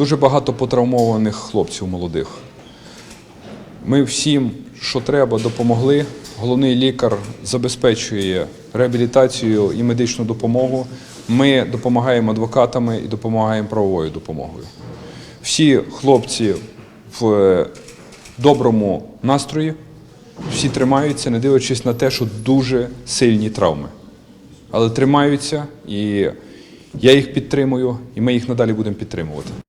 Дуже багато потравмованих хлопців молодих. Ми всім, що треба, допомогли. Головний лікар забезпечує реабілітацію і медичну допомогу. Ми допомагаємо адвокатами і допомагаємо правовою допомогою. Всі хлопці в е, доброму настрої, всі тримаються, не дивлячись на те, що дуже сильні травми. Але тримаються, і я їх підтримую, і ми їх надалі будемо підтримувати.